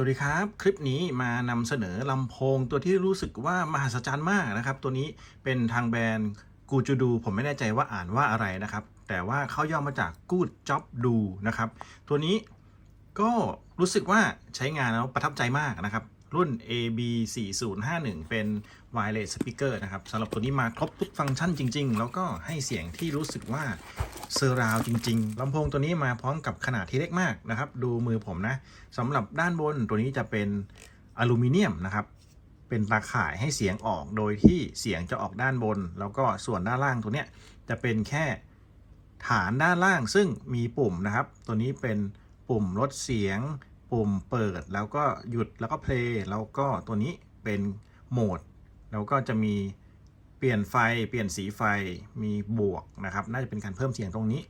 สวัสดีครับ คลิปนี้มานำเสนอลำโพงตัวที่รู้สึกว่ามหัศจรรย์มากนะครับ ตัวนี้เป็นทางแบรนด์กูจูดู ผมไม่แน่ใจว่าอ่านว่าอะไรนะครับ แต่ว่าเขาย่อมาจากกูดจ็อบดูนะครับ ตัวนี้ก็รู้สึกว่าใช้งานแล้วประทับใจมากนะครับ รุ่น AB 4 0 5 1 เป็น wireless speaker นะครับสำหรับตัวนี้มาครบทุกฟังก์ชันจริง ๆ แล้วก็ให้เสียงที่รู้สึกว่าเซอร์ราวจริง ๆลำโพงตัวนี้มาพร้อมกับขนาดที่เล็กมากนะครับ ดูมือผมนะสำหรับด้านบนตัวนี้จะเป็นอลูมิเนียมนะครับ เป็นตาข่ายให้เสียงออกโดยที่เสียงจะออกด้านบน แล้วก็ส่วนด้านล่างตัวเนี้ยจะเป็นแค่ฐานด้านล่างซึ่งมีปุ่มนะครับ ตัวนี้เป็นปุ่มลดเสียง ปุ่มเปิดแล้วก็หยุดแล้วก็เพลย์แล้วก็ตัวนี้เป็นโหมด แล้วก็จะมีเปลี่ยนไฟเปลี่ยนสีไฟมีบวกนะครับ น่าจะเป็นการเพิ่มเสียงตรงนี้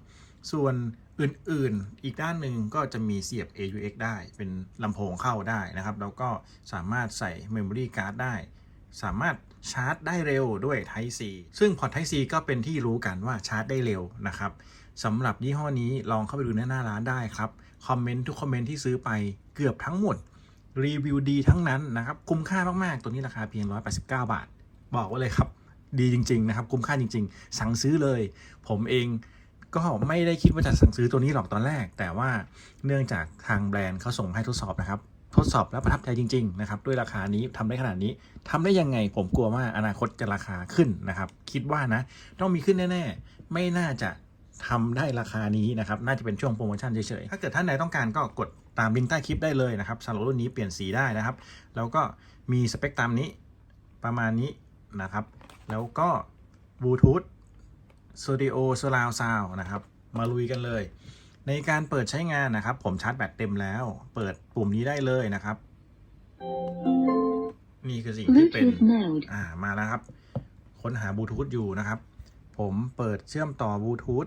ส่วนอื่นๆ อีกด้านหนึ่งก็จะมีเสียบ AUX ได้ เป็นลำโพงเข้าได้นะครับ แล้วก็สามารถใส่ Memory Card ได้ สามารถชาร์จได้เร็วด้วย Type C ซึ่งพอร์ต Type C ก็เป็นที่รู้กันว่าชาร์จได้เร็วนะครับสำหรับยี่ห้อนี้ลองเข้าไปดูในหน้าร้านได้ครับ คอมเมนต์ทุกคอมเมนต์ที่ซื้อไปเกือบทั้งหมดรีวิวดีทั้งนั้นนะครับ คุ้มค่ามาก ๆ ตัวนี้ราคาเพียง 189 บาท บอกไว้เลยครับ ดีจริง ๆ นะครับ คุ้มค่าจริง ๆ สั่งซื้อเลย ผมเองก็ไม่ได้คิดว่าจะสั่งซื้อตัวนี้หรอกตอนแรก แต่ว่าเนื่องจากทางแบรนด์เขาส่งให้ทดสอบนะครับทดสอบแล้วประทับใจจริง ๆ นะครับ ด้วยราคานี้ทำได้ขนาดนี้ทำได้ยังไงผมกลัวว่าอนาคตจะราคาขึ้นนะครับ คิดว่านะ ต้องมีขึ้นแน่ ๆ ไม่น่าจะ ทำได้ราคานี้นะครับ น่าจะเป็นช่วงโปรโมชั่นเฉยๆ ถ้าเกิดท่านใดต้องการก็กดตามลิงก์ใต้คลิปได้เลยนะครับสำหรับรุ่นนี้เปลี่ยนสีได้นะครับ แล้วก็มีสเปคตามนี้ประมาณนี้นะครับ แล้วก็บลูทูธสตูดิโอสลาวซาวนะครับ มาลุยกันเลย ในการเปิดใช้งานนะครับ ผมชาร์จแบตเต็มแล้ว เปิดปุ่มนี้ได้เลยนะครับ นี่คือสิ่งที่เป็น Bluetooth mode. อ่ามาแล้วครับ ค้นหาบลูทูธอยู่นะครับ ผมเปิดเชื่อมต่อบลูทูธ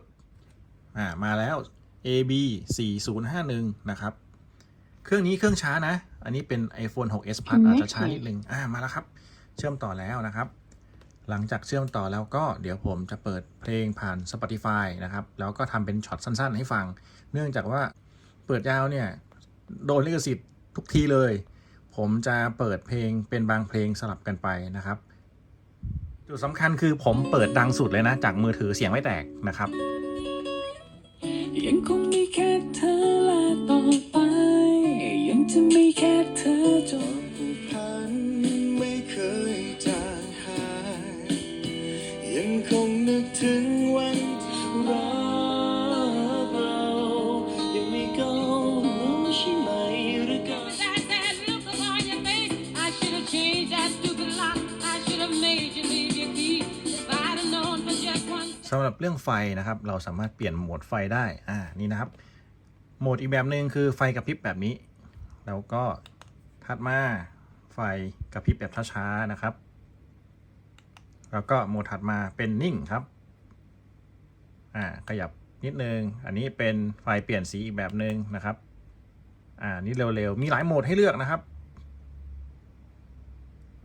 อ่ามาแล้ว AB 4051 นะครับ เครื่องนี้เครื่องช้านะ อันนี้เป็น iPhone 6s Plus อาจจะช้านิดนึงอ่ามาแล้วครับ เชื่อมต่อแล้วนะครับ หลังจากเชื่อมต่อแล้วก็เดี๋ยวผมจะเปิดเพลงผ่าน Spotify นะครับ แล้วก็ทำเป็นช็อตสั้นๆ ให้ฟัง เนื่องจากว่าเปิดยาวเนี่ย โดนลิขสิทธิ์ทุกทีเลย ผมจะเปิดเพลงเป็นบางเพลงสลับกันไปนะครับ จุดสำคัญคือผมเปิดดังสุดเลยนะ จากมือถือเสียงไม่แตกนะครับ ยัง เรื่องไฟนะครับ เราสามารถเปลี่ยนโหมดไฟได้อ่านี่นะครับ โหมดอีกแบบหนึ่งคือไฟกระพริบแบบนี้ แล้วก็ถัดมาไฟกระพริบแบบช้าๆนะครับ แล้วก็โหมดถัดมาเป็นนิ่งครับอ่าขยับนิดนึง อันนี้เป็นไฟเปลี่ยนสีอีกแบบหนึ่งนะครับ อ่า นี่เร็วๆ มีหลายโหมดให้เลือกนะครับ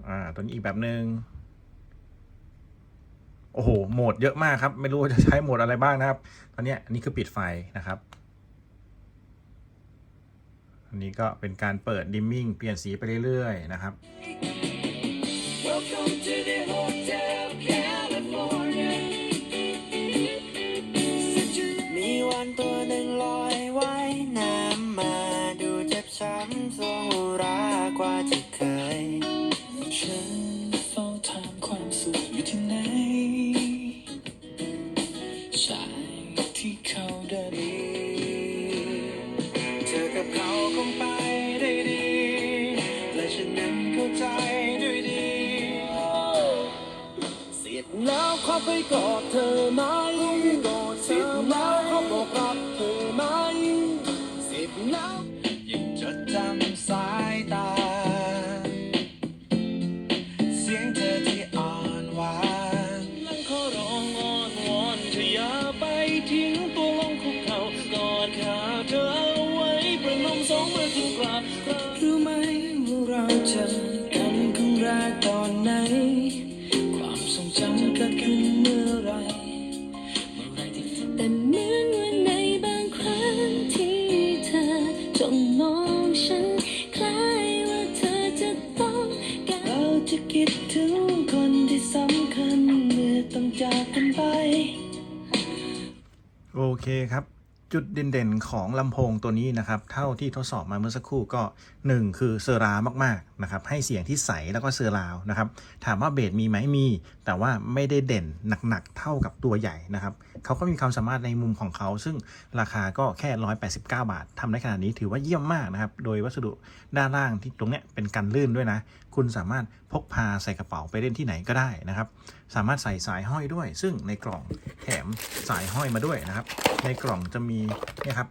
อ่า ตัวนี้อีกแบบหนึ่ง โอ้โห โหมดเยอะมากครับ ไม่รู้จะใช้โหมดอะไรบ้างนะครับ ตอนนี้อันนี้คือปิดไฟนะครับ อันนี้ก็เป็นการเปิดดิมมิ่งเปลี่ยนสีไปเรื่อยๆนะครับ มีวันตัวหนึ่งลอยว่ายน้ำมาดูเจ็บช้ำทรงรากว่าที่ คงไปได้ดี และฉันนั้นเข้าใจด้วยดี เสียดแล้วขอไปกอดเธอไหมกอดเสียดแล้วขอบอก เคครับ จุดเด่นๆของลำโพงตัวนี้นะครับ เท่าที่ทดสอบมาเมื่อสักครู่ก็ 1 คือเซอรามากๆนะครับ ให้เสียงที่ใสแล้วก็เซอร์ราวนะครับ ถามว่าเบสมีไหมมี แต่ว่าไม่ได้เด่นหนักๆ เท่ากับตัวใหญ่นะครับ เขาก็มีความสามารถในมุมของเขา ซึ่งราคาก็แค่ 189 บาททำได้ขนาดนี้ถือว่าเยี่ยมมากนะครับ โดยวัสดุด้านล่างที่ตรงเนี้ยเป็นกันลื่นด้วยนะ คุณสามารถพกพาใส่กระเป๋าไปเล่นที่ไหนก็ได้นะครับ สามารถใส่สายห้อยด้วย ซึ่งในกล่องแถมสายห้อยมาด้วยนะครับ ในกล่องจะมีนี่ครับ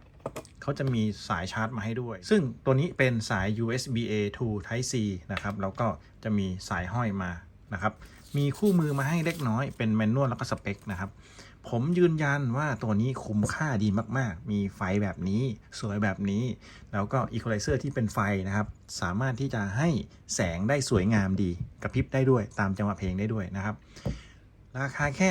เขาจะมีสายชาร์จมาให้ด้วย ซึ่งตัวนี้เป็นสาย USB A to Type C นะครับแล้วก็จะมีสายห้อยมานะครับ มีคู่มือมาให้เล็กน้อยเป็นแมนนวลแล้วก็สเปคนะครับ ผมยืนยันว่าตัวนี้คุ้มค่าดีมาก ๆ มีไฟแบบนี้สวยแบบนี้ แล้วก็อีควอไลเซอร์ที่เป็นไฟนะครับ สามารถที่จะให้แสงได้สวยงามดีกระพริบได้ด้วยตามจังหวะเพลงได้ด้วยนะครับ ราคาแค่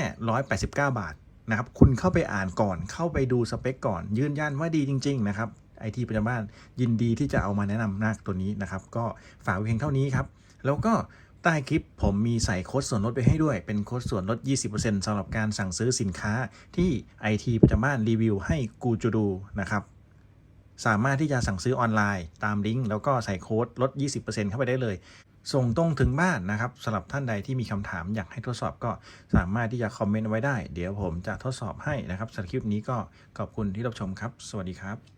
189 บาทนะครับ คุณเข้าไปอ่านก่อนเข้าไปดูสเปคก่อน ยืนยันว่าดีจริง ๆ นะครับไอทีประจำบ้านยินดีที่จะเอามาแนะนำน้าตัวนี้นะครับ ก็ฝากเพียงเท่านี้ครับ แล้วก็ ใต้คลิปผมมีใส่โค้ดส่วนลดไปให้ด้วย เป็นโค้ดส่วนลด 20%สำหรับการสั่งซื้อสินค้าที่ IT ประจำบ้านรีวิวให้กูจูดูนะครับ สามารถที่จะสั่งซื้อออนไลน์ตามลิงก์แล้วก็ใส่โค้ดลด 20%เข้าไปได้เลย ส่งตรงถึงบ้านนะครับสำหรับท่านใดที่มีคำถามอยากให้ทดสอบก็สามารถที่จะคอมเมนต์ไว้ได้ เดี๋ยวผมจะทดสอบให้นะครับสำหรับคลิปนี้ก็ขอบคุณที่รับชมครับ สวัสดีครับ